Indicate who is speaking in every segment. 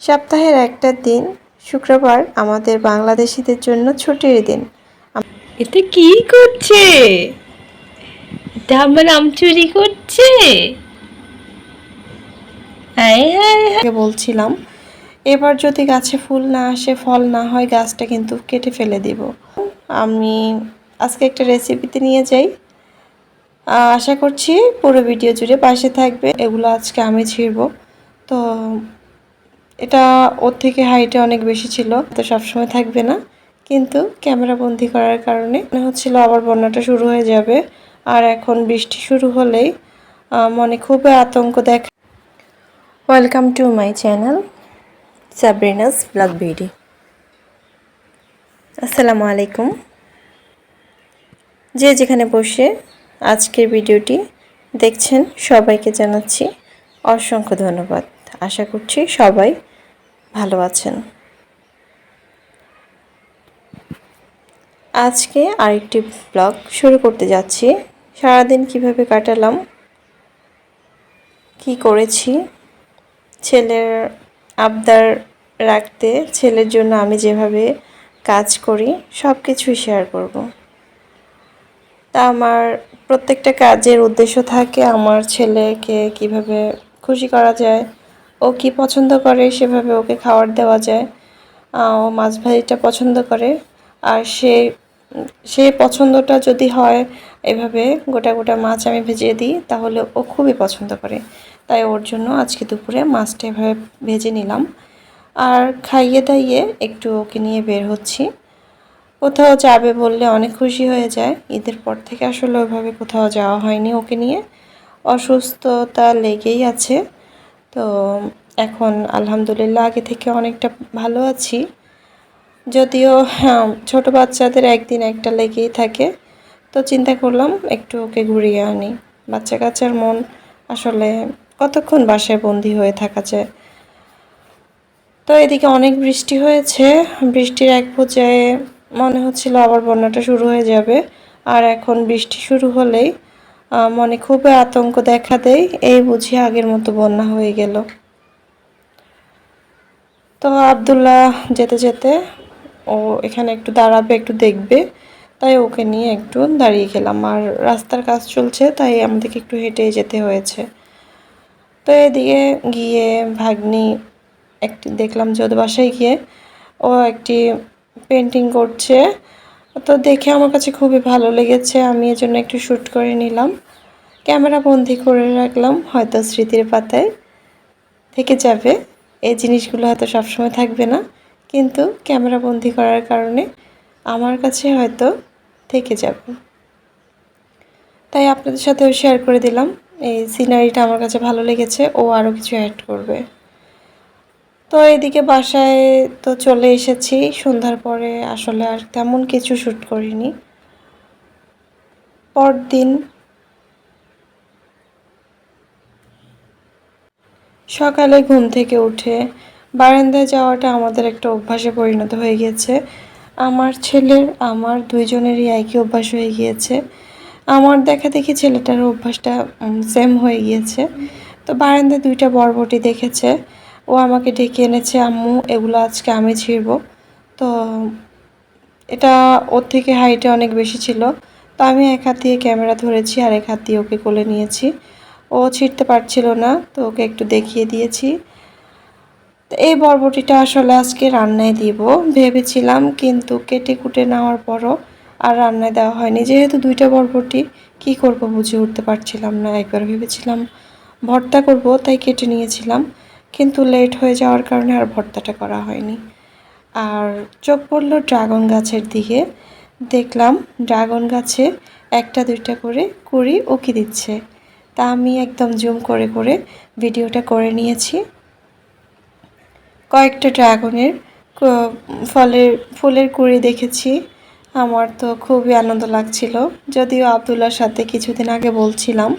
Speaker 1: সপ্তাহের একটা দিন শুক্রবার আমাদের বাংলাদেশিদের জন্য ছুটির দিন।
Speaker 2: এতে কি করছে? এটা আমার আম চুরি করছে।
Speaker 1: বলছিলাম এবার যদি গাছে ফুল না আসে ফল না হয় গাছটা কিন্তু কেটে ফেলে দিব। আমি আজকে একটা রেসিপিতে নিয়ে যাই। আশা করছি পুরো ভিডিও জুড়ে পাশে থাকবে। এগুলো আজকে আমি ছিড়ব। তো এটা ওর থেকে হাইটে অনেক বেশি ছিল, তো সবসময় থাকবে না। কিন্তু ক্যামেরা বন্দি করার কারণে মনে হচ্ছিল আবার বন্যাটা শুরু হয়ে যাবে। আর এখন বৃষ্টি শুরু হলেই মনে খুবই আতঙ্ক দেখা welcome to my channel Sabrina's blog ভিডি আসসালামু আলাইকুম। যে যেখানে বসে আজকের ভিডিওটি দেখছেন, সবাইকে জানাচ্ছি অসংখ্য ধন্যবাদ। আশা করছি সবাই ভালো আছেন। আজকে আরেকটি ব্লগ শুরু করতে যাচ্ছি। সারাদিন কীভাবে কাটালাম? কি করেছি? ছেলের আবদার রাখতে, ছেলের জন্য আমি যেভাবে কাজ করি সব কিছুই শেয়ার করব। তা আমার প্রত্যেকটা কাজের উদ্দেশ্য থাকে, আমার ছেলেকে কীভাবে খুশি করা যায় ও কি পছন্দ করে সেভাবে ওকে খাবার দেওয়া যায়। ও মাছ ভাজিটা পছন্দ করে। আর সে সে পছন্দটা যদি হয় এভাবে গোটা গোটা মাছ আমি ভেজিয়ে দিই, তাহলে ও খুবই পছন্দ করে। তাই ওর জন্য আজকে দুপুরে মাছটা এভাবে ভেজে নিলাম। আর খাইয়ে দাইয়ে একটু ওকে নিয়ে বের হচ্ছি। কোথাও যাবে বললে অনেক খুশি হয়ে যায়। ঈদের পর থেকে আসলে ওইভাবে কোথাও যাওয়া হয়নি ওকে নিয়ে। অসুস্থতা লেগেই আছে। তো এখন আলহামদুলিল্লাহ আগে থেকে অনেকটা ভালো আছি। যদিও হ্যাঁ, ছোট বাচ্চাদের একদিন একটা লেগেই থাকে। তো চিন্তা করলাম একটু ওকে ঘুরিয়ে আনি। বাচ্চা কাচ্চার মন আসলে কতক্ষণ বাসায় বন্দি হয়ে থাকা যায়? তো এদিকে অনেক বৃষ্টি হয়েছে। বৃষ্টির এক পর্যায়ে মনে হচ্ছিল আবার বন্যাটা শুরু হয়ে যাবে। আর এখন বৃষ্টি শুরু হলেই মনে খুবই আতঙ্ক দেখা দেয়। এই বুঝি আগের মতো বন্যা হয়ে গেল। তো আবদুল্লাহ যেতে যেতে ও এখানে একটু দাঁড়াবে, একটু দেখবে। তাই ওকে নিয়ে একটু দাঁড়িয়ে গেলাম। আর রাস্তার কাজ চলছে, তাই আমাদেরকে একটু হেঁটে যেতে হয়েছে। তো এদিকে গিয়ে ভাগ্নি একটি দেখলাম যে ওদের বাসায় গিয়ে ও একটি পেন্টিং করছে। তো দেখে আমার কাছে খুবই ভালো লেগেছে, আমি এর জন্য একটু শ্যুট করে নিলাম। ক্যামেরা বন্দি করে রাখলাম, হয়তো স্মৃতির পাতায় থেকে যাবে। এই জিনিসগুলো হয়তো সবসময় থাকবে না, কিন্তু ক্যামেরা বন্দি করার কারণে আমার কাছে হয়তো থেকে যাবে। তাই আপনাদের সাথেও শেয়ার করে দিলাম, এই সিনারিটা আমার কাছে ভালো লেগেছে, ও আরও কিছু অ্যাড করবে। তো এদিকে বাসায় তো চলে এসেছি। সন্ধ্যার পরে আসলে আর তেমন কিছু শ্যুট করিনি। পরদিন সকালে ঘুম থেকে উঠে বারান্দায় যাওয়াটা আমাদের একটা অভ্যাসে পরিণত হয়ে গিয়েছে। আমার ছেলের, আমার দুইজনেরই একই অভ্যাস হয়ে গিয়েছে। আমার দেখা দেখি ছেলেটার অভ্যাসটা সেম হয়ে গিয়েছে। তো বারান্দায় দুইটা বরবটি দেখেছে। ও আমাকে ডেকে এনেছে, আম্মু, এগুলো আজকে আমি ছিড়ব। তো এটা ওর থেকে হাইটে অনেক বেশি ছিল। তো আমি এক হাত দিয়ে ক্যামেরা ধরেছি আর এক হাত দিয়ে ওকে কোলে নিয়েছি। ও ছিঁড়তে পারছিল না, তো ওকে একটু দেখিয়ে দিয়েছি। তো এই বরবটিটা আসলে আজকে রান্নায় দিব, ভেবেছিলাম, কিন্তু কেটে কুটে নেওয়ার পরও আর রান্নায় দেওয়া হয়নি। যেহেতু দুইটা বরবটি, কি করব বুঝে উঠতে পারছিলাম না, একবার ভেবেছিলাম ভর্তা করব, তাই কেটে নিয়েছিলাম। কিন্তু লেট হয়ে যাওয়ার কারণে আর ভর্তাটা করা হয়নি। আর চোখ পড়ল ড্রাগন গাছের দিকে। দেখলাম ড্রাগন গাছে একটা দুইটা করে কুড়ি উকি দিচ্ছে। তা আমি একদম জুম করে করে ভিডিওটা করে নিয়েছি। কয়েকটা ড্রাগনের ফলের, ফুলের কুড়ি দেখেছি। আমার তো খুবই আনন্দ লাগছিল। যদিও আবদুল্লার সাথে কিছুদিন আগে বলছিলাম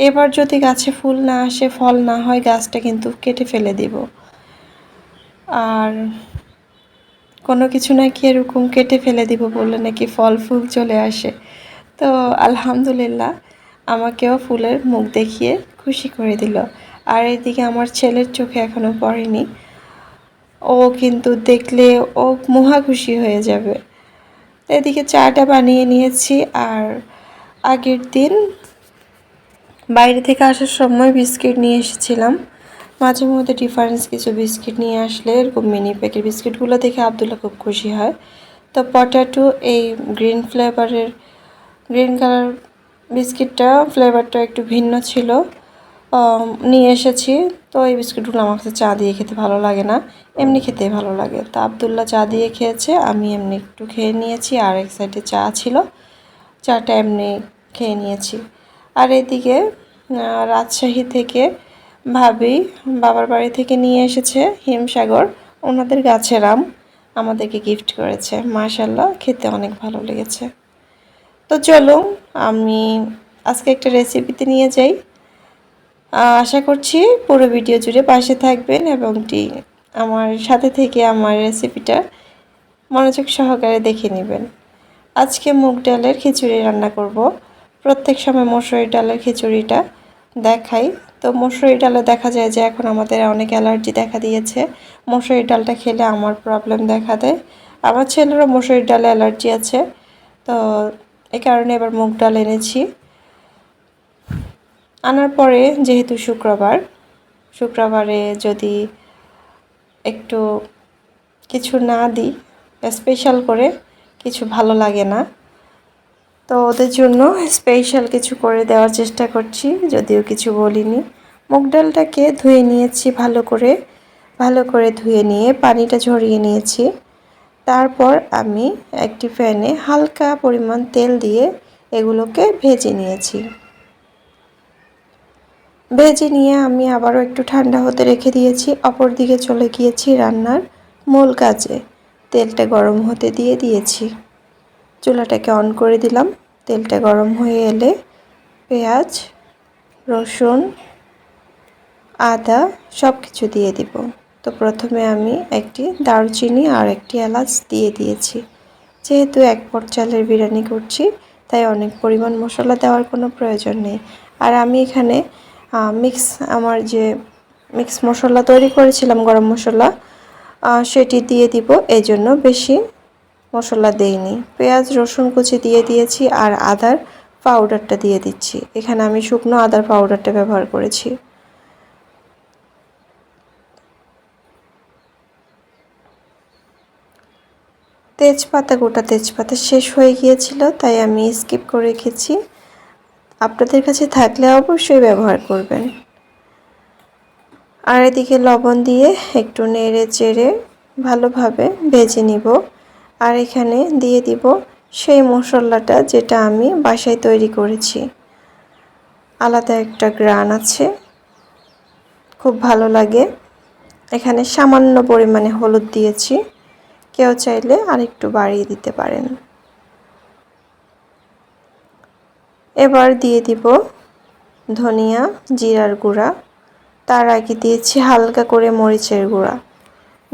Speaker 1: এবার যদি গাছে ফুল না আসে, ফল না হয়, গাছটা কিন্তু কেটে ফেলে দিব। আর কোনো কিছু নাকি এরকম কেটে ফেলে দিব বললে নাকি ফল ফুল চলে আসে। তো আলহামদুলিল্লাহ, আমাকেও ফুলের মুখ দেখিয়ে খুশি করে দিল। আর এদিকে আমার ছেলের চোখে এখনও পড়েনি। ও কিন্তু দেখলে ও মহা খুশি হয়ে যাবে। এদিকে চাটা বানিয়ে নিয়েছি আর আগের দিন বাইরে থেকে আসার সময় বিস্কিট নিয়ে এসেছিলাম। মাঝে মধ্যে ডিফারেন্স কিছু বিস্কিট নিয়ে আসলে এরকম মিনি প্যাকেট বিস্কিটগুলো দেখে আবদুল্লাহ খুব খুশি হয়। তো পটাটো এই গ্রিন ফ্লেভারের গ্রিন কালার বিস্কিটটা ফ্লেভারটা একটু ভিন্ন ছিল। নিয়ে এসেছি। তো এই বিস্কিটগুলো আমার কাছে চা দিয়ে খেতে ভালো লাগে না। এমনি খেতে ভালো লাগে। তো আবদুল্লাহ চা দিয়ে খেয়েছে, আমি এমনি একটু খেয়ে নিয়েছি। আর এক সাইডে চা ছিল। চাটা এমনি খেয়ে নিয়েছি। আর এদিকে রাজশাহী থেকে ভাবি বাবার বাড়ি থেকে নিয়ে এসেছে হিমসাগর। ওনাদের গাছের আম আমাদেরকে গিফট করেছে। মাশাল্লাহ খেতে অনেক ভালো লেগেছে। তো চলো আমি আজকে একটা রেসিপিতে নিয়ে যাই। আশা করছি পুরো ভিডিও জুড়ে পাশে থাকবেন এবং টি আমার সাথে থেকে আমার রেসিপিটা মনোযোগ সহকারে দেখে নেবেন। আজকে মুগ ডালের খিচুড়ি রান্না করব। প্রত্যেক সময় মসুরি ডালের খিচুড়িটা দেখাই। তো মসুরি ডালে দেখা যায় যে এখন আমাদের অনেক অ্যালার্জি দেখা দিয়েছে। মসুরি ডালটা খেলে আমার প্রবলেম দেখা দেয়। আমার ছেলেরও মসুরি ডালে অ্যালার্জি আছে। তো এই কারণে এবার মুগ ডাল এনেছি। আনার পরে যেহেতু শুক্রবার, শুক্রবারে যদি একটু কিছু না দিই স্পেশাল করে কিছু ভালো লাগে না। তো ওদের জন্য স্পেশাল কিছু করে দেওয়ার চেষ্টা করছি, যদিও কিছু বলিনি। মুগ ডালটাকে ধুয়ে নিয়েছি ভালো করে ভালো করে ধুয়ে নিয়ে পানিটা ঝরিয়ে নিয়েছি। তারপর আমি একটি প্যানে হালকা পরিমাণ তেল দিয়ে এগুলোকে ভেজে নিয়েছি। ভেজে নিয়ে আমি আবারও একটু ঠান্ডা হতে রেখে দিয়েছি, অপর দিকে চলে গিয়েছি রান্নার মূল কাজে। তেলটা গরম হতে দিয়ে দিয়েছি। চুলাটাকে অন করে দিলাম। তেলটা গরম হয়ে এলে পেঁয়াজ, রসুন, আদা সব কিছু দিয়ে দিব। তো প্রথমে আমি একটি দারুচিনি আর একটি এলাচ দিয়ে দিয়েছি। যেহেতু এক পট চালের বিরিয়ানি করছি, তাই অনেক পরিমাণ মশলা দেওয়ার কোনো প্রয়োজন নেই। আর আমি এখানে মিক্স আমার যে মিক্স মশলা তৈরি করেছিলাম, গরম মশলা সেটি দিয়ে দিব। এই জন্য বেশি মশলা দেইনি। পেঁয়াজ, রসুন কুচি দিয়ে দিয়েছি আর আদার পাউডারটা দিয়ে দিচ্ছি। এখানে আমি শুকনো আদার পাউডারটা ব্যবহার করেছি। তেজপাতা, গোটা তেজপাতা শেষ হয়ে গিয়েছিল, তাই আমি স্কিপ করে রেখেছি। আপনাদের কাছে থাকলে অবশ্যই ব্যবহার করবেন। আর এদিকে লবণ দিয়ে একটু নেড়ে চেড়ে ভালোভাবে ভেজে নিব। আর এখানে দিয়ে দিব সেই মশলাটা যেটা আমি বাসায় তৈরি করেছি। আলাদা একটা গ্রান আছে। খুব ভালো লাগে। এখানে সামান্য পরিমাণে হলুদ দিয়েছি। কেউ চাইলে আরেকটু বাড়িয়ে দিতে পারেন। এবার দিয়ে দিব ধনিয়া, জিরার গুঁড়া। তার আগে দিয়েছি হালকা করে মরিচের গুঁড়া।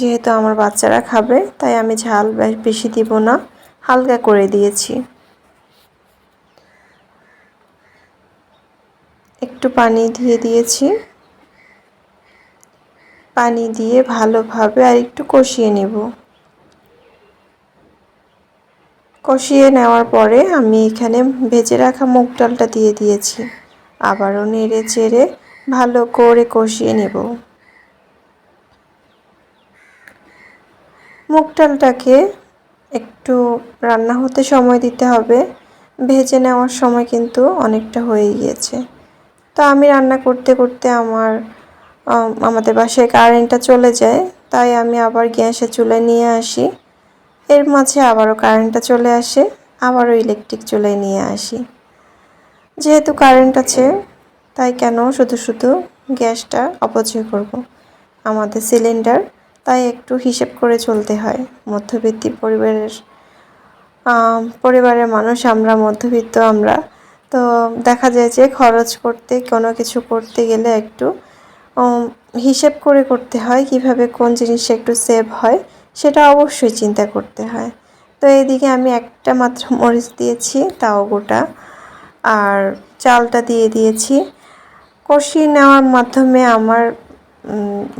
Speaker 1: যেহেতু আমার বাচ্চারা খাবে, তাই আমি ঝাল বেশি দিব না। হালকা করে দিয়েছি। একটু পানি দিয়ে দিয়েছি। পানি দিয়ে ভালোভাবে আর একটু কষিয়ে নেব। কষিয়ে নেওয়ার পরে আমি এখানে ভেজে রাখা মুগ ডালটা দিয়ে দিয়েছি। আবারও নেড়ে চেড়ে ভালো করে কষিয়ে নেব। মুগ ডালটাকে একটু রান্না হতে সময় দিতে হবে। ভেজে নেওয়ার সময় কিন্তু অনেকটা হয়ে গিয়েছে। তো আমি রান্না করতে করতে আমার আমাদের বাসায় কারেন্টটা চলে যায়, তাই আমি আবার গ্যাসে চুলে নিয়ে আসি। এর মাঝে আবারও কারেন্টটা চলে আসে, আবারও ইলেকট্রিক চুলে নিয়ে আসি। যেহেতু কারেন্ট আছে, তাই কেন শুধু শুধু গ্যাসটা অপচয় করব। আমাদের সিলিন্ডার তাই একটু হিসেব করে চলতে হয়। মধ্যবিত্ত পরিবারের পরিবারের মানুষ আমরা, মধ্যবিত্ত আমরা। তো দেখা যায় যে খরচ করতে, কোনো কিছু করতে গেলে একটু হিসেব করে করতে হয় কীভাবে কোন জিনিসে একটু সেভ হয়, সেটা অবশ্যই চিন্তা করতে হয়। তো এইদিকে আমি একটা মাত্র মরিচ দিয়েছি, তাও গোটা। আর চালটা দিয়ে দিয়েছি। কষিয়ে নেওয়ার মাধ্যমে আমার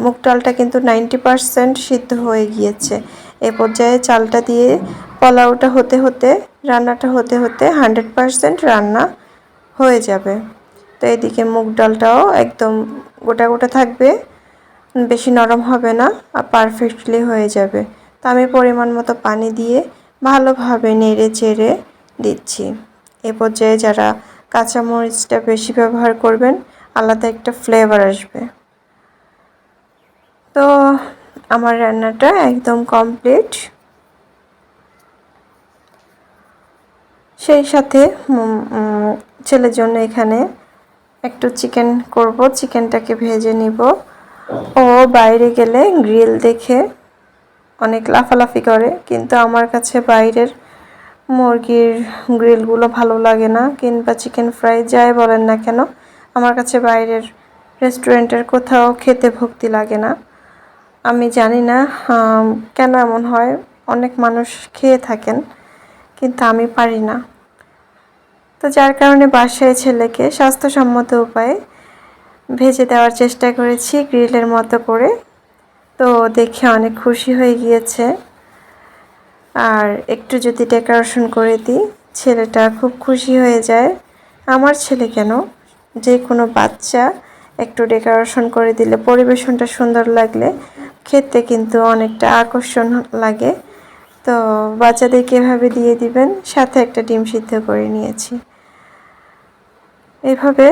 Speaker 1: মুগ ডালটা কিন্তু নাইনটি পারসেন্ট সিদ্ধ হয়ে গিয়েছে। এ পর্যায়ে চালটা দিয়ে পোলাওটা হতে হতে, রান্নাটা হতে হতে হান্ড্রেড পারসেন্ট রান্না হয়ে যাবে। তো এদিকে মুগ ডালটাও একদম গোটা গোটা থাকবে, বেশি নরম হবে না আর পারফেক্টলি হয়ে যাবে। তো আমি পরিমাণ মতো পানি দিয়ে ভালোভাবে নেড়ে চেড়ে দিচ্ছি। এ পর্যায়ে যারা কাঁচামরিচটা বেশি ব্যবহার করবেন, আলাদা একটা ফ্লেভার আসবে। তো আমার রান্নাটা একদম কমপ্লিট সেই সাথে ছেলের জন্য এখানে একটু চিকেন করব চিকেনটাকে ভেজে নিব। ও বাইরে গেলে গ্রিল দেখে অনেক লাফালাফি করে, কিন্তু আমার কাছে বাইরের মুরগির গ্রিলগুলো ভালো লাগে না, কিংবা চিকেন ফ্রাই যাই বলেন না কেন, আমার কাছে বাইরের রেস্টুরেন্টের কোথাও খেতে ভক্তি লাগে না। আমি জানি না কেন এমন হয়। অনেক মানুষ খেয়ে থাকেন, কিন্তু আমি পারি না। তো যার কারণে বাসায় ছেলেকে স্বাস্থ্যসম্মত উপায়ে ভেজে দেওয়ার চেষ্টা করেছি গ্রিলের মতো করে। তো দেখে অনেক খুশি হয়ে গিয়েছে। আর একটু যদি ডেকোরেশন করে দিই, ছেলেটা খুব খুশি হয়ে যায়। আমার ছেলে কেন? যে কোনো বাচ্চা একটু ডেকোরেশন করে দিলে পরিবেশনটা সুন্দর লাগলে, খেতে কিন্তু অনেকটা আকর্ষণ লাগে। তো বাচ্চাদেরকে এভাবে দিয়ে দিবেন? সাথে একটা ডিম সিদ্ধ করে নিয়েছি। এভাবে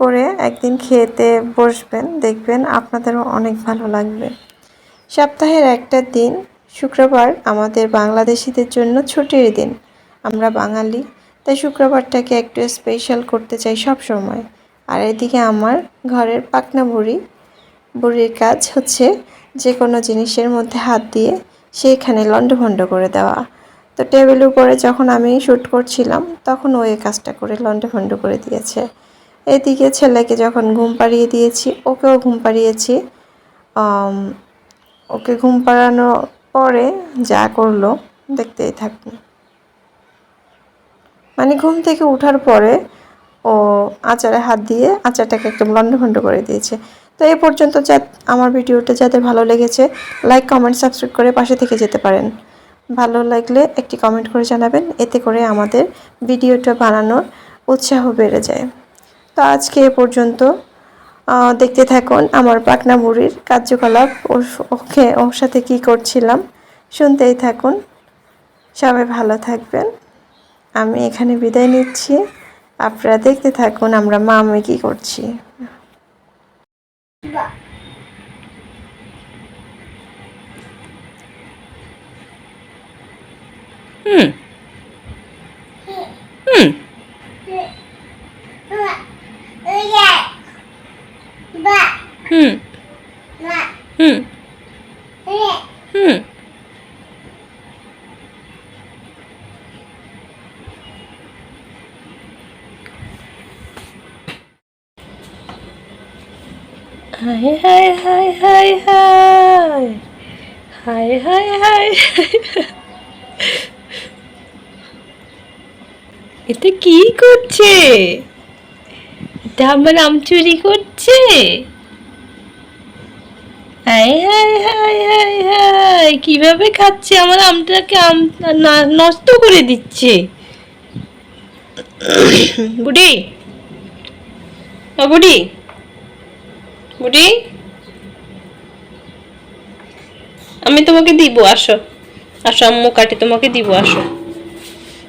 Speaker 1: করে একদিন খেতে বসবেন, দেখবেন আপনাদেরও অনেক ভালো লাগবে। সপ্তাহের একটা দিন, শুক্রবার আমাদের বাংলাদেশিদের জন্য ছুটির দিন। আমরা বাঙালি, তাই শুক্রবারটাকে একটু স্পেশাল করতে চাই সব সময় আর এদিকে আমার ঘরের পাকনা বুড়ি। বুড়ির কাজ হচ্ছে যে কোনো জিনিসের মধ্যে হাত দিয়ে সেইখানে লণ্ডভণ্ড করে দেওয়া। তো টেবিলের উপরে যখন আমি শ্যুট করছিলাম, তখন ও এই কাজটা করে লণ্ডভণ্ড করে দিয়েছে। এদিকে ছেলেকে যখন ঘুম পাড়িয়ে দিয়েছি, ওকেও ঘুম পাড়িয়েছি। ওকে ঘুম পাড়ানোর পরে যা করল, দেখতেই থাকুন মানে ঘুম থেকে ওঠার পরে ও আচারে হাত দিয়ে আচারটাকে একদম লণ্ডভণ্ড করে দিয়েছে। তো এই পর্যন্ত যা আমার ভিডিওটা যাদের ভালো লেগেছে লাইক কমেন্ট সাবস্ক্রাইব করে পাশে থেকে যেতে পারেন। ভালো লাগলে একটি কমেন্ট করে জানাবেন, এতে করে আমাদের ভিডিওটা বানানোর উৎসাহ বেড়ে যায়। তো আজকে এ পর্যন্ত দেখতে থাকুন আমার পাকনা বুড়ির কার্যকলাপ ওকে, ওর সাথে কী করছিলাম, শুনতেই থাকুন। সবাই ভালো থাকবেন। আমি এখানে বিদায় নিচ্ছি। আপনারা দেখতে থাকুন আমরা মা আমি কী করছি।
Speaker 2: হুম। হুম। হুম। হুম। হুম। হাই হাই হাই হাই হাই হাই হাই হাই এতে কি করছে? এটা আমার আম চুরি করছে? হাই হাই হাই হাই হাই। কীভাবে খাচ্ছে? আমার আমটাকে আম নষ্ট করে দিচ্ছে। বুড়ি। বুড়ি। বুড়ি? আমি তোমাকে দিব, আসো। আসো, আম্মু কাটি তোমাকে দিব, আসো।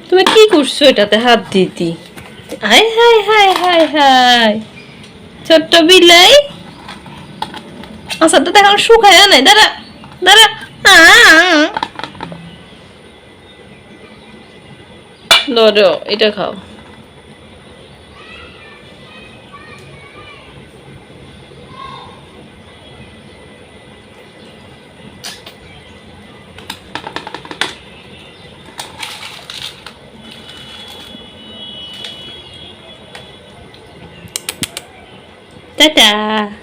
Speaker 2: তুমি কি করছ এটাতে? হাত দিতি হাই হাই হাই হাই হাই। ছোট্ট বিলাই। আচ্ছা তো এখন শুকায় নাই। দাঁড়া দাঁড়া! ধরো এটা খাও। ટાટા